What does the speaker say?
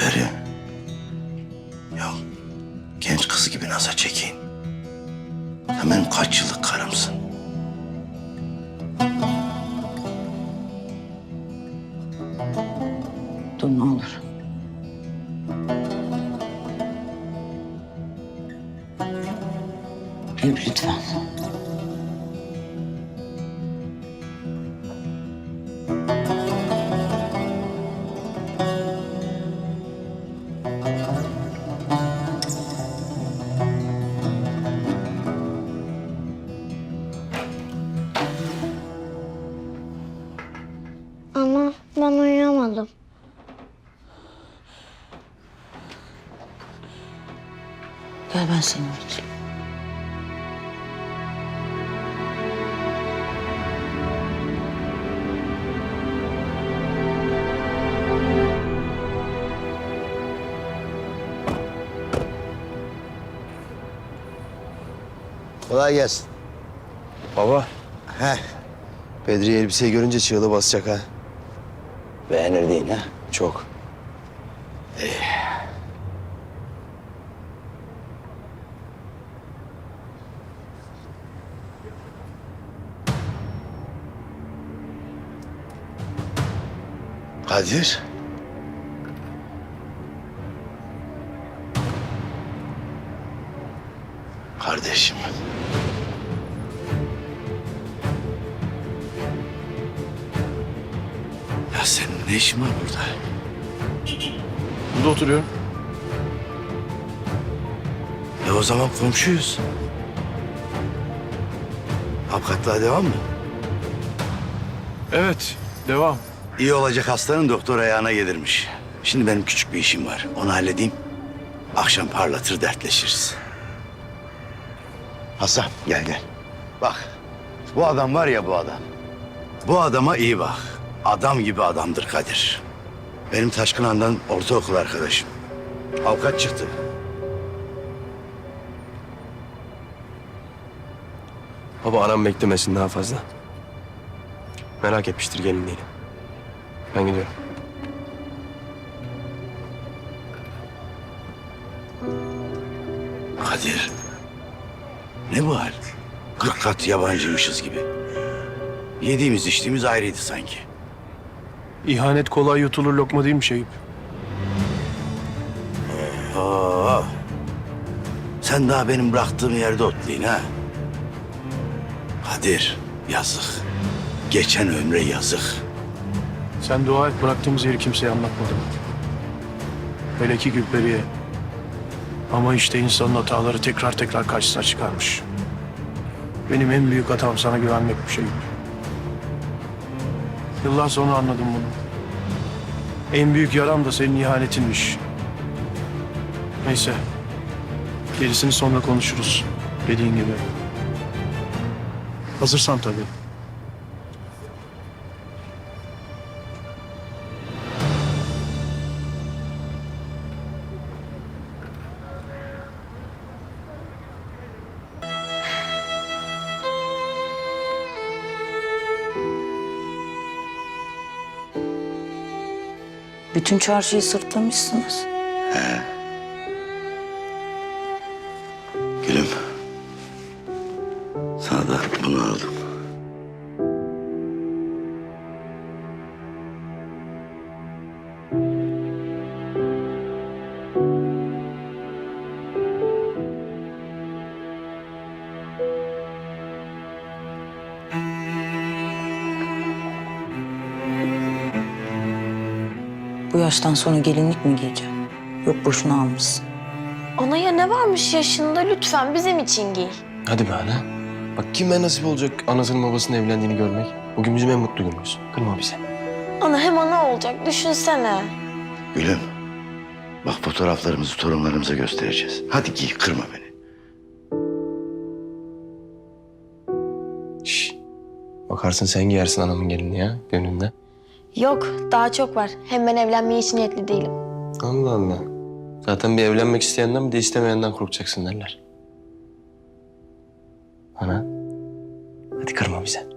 Peri. Ya genç kız gibi naza çekeyim. Sen benim kaç yıllık karımsın. Dur ne olur. Ev lütfen. Gel ben seni uyutayım. Kolay gelsin. Baba, Heh, Bedriye elbiseyi görünce çığlığı basacak ha. beğenir değil ha. Çok. Kadir. Kardeşim. Ya senin ne işin var burada? Burada oturuyorum. E o zaman komşuyuz. Avukatlığa devam mı? Evet, devam. İyi olacak hastanın doktor ayağına gelirmiş. Şimdi benim küçük bir işim var. Onu halledeyim. Akşam parlatır dertleşiriz. Hasan gel gel. Bak bu adam var ya bu adam. Bu adama iyi bak. Adam gibi adamdır Kadir. Benim Taşkın Han'dan ortaokul arkadaşım. Avukat çıktı. Baba anam beklemesin daha fazla. Merak etmiştir gelinliğini. Ben gidiyorum. Kadir. Ne bu hal? Kırk kat yabancıymışız gibi. Yediğimiz içtiğimiz ayrıydı sanki. İhanet kolay yutulur lokma değil mi Şehip? Oo. Sen daha benim bıraktığım yerde otlayın ha. Kadir yazık. Geçen ömre yazık. Sen dua et bıraktığımız yeri kimseye anlatmadım. Hele ki Gülperi'ye. Ama işte insanın hataları tekrar tekrar karşısına çıkarmış. Benim en büyük hatam sana güvenmek bu Şehip. Yıllar sonra anladım bunu. En büyük yaram da senin ihanetinmiş. Neyse. Gerisini sonra konuşuruz. Dediğin gibi. Hazırsan tabii. Bütün çarşıyı sırtlamışsınız. Gülüm. Sana da bunu aldım. Bu yaştan sonra gelinlik mi giyeceğim? Yok boşuna almışsın. Anaya ne varmış yaşında lütfen bizim için giy. Hadi be ana. Bak kime nasip olacak anasının babasının evlendiğini görmek. Bugün bizim en mutlu günümüz. Kırma bizi. Ana hem ana olacak düşünsene. Gülüm. Bak fotoğraflarımızı torunlarımıza göstereceğiz. Hadi giy kırma beni. Şş. Bakarsın sen giyersin anamın gelini ya gönlünde. Yok daha çok var. Hem ben evlenmeye hiç niyetli değilim. Allah Allah. Zaten bir evlenmek isteyenden bir de istemeyenden korkacaksın derler. Ana. Hadi kırma bize.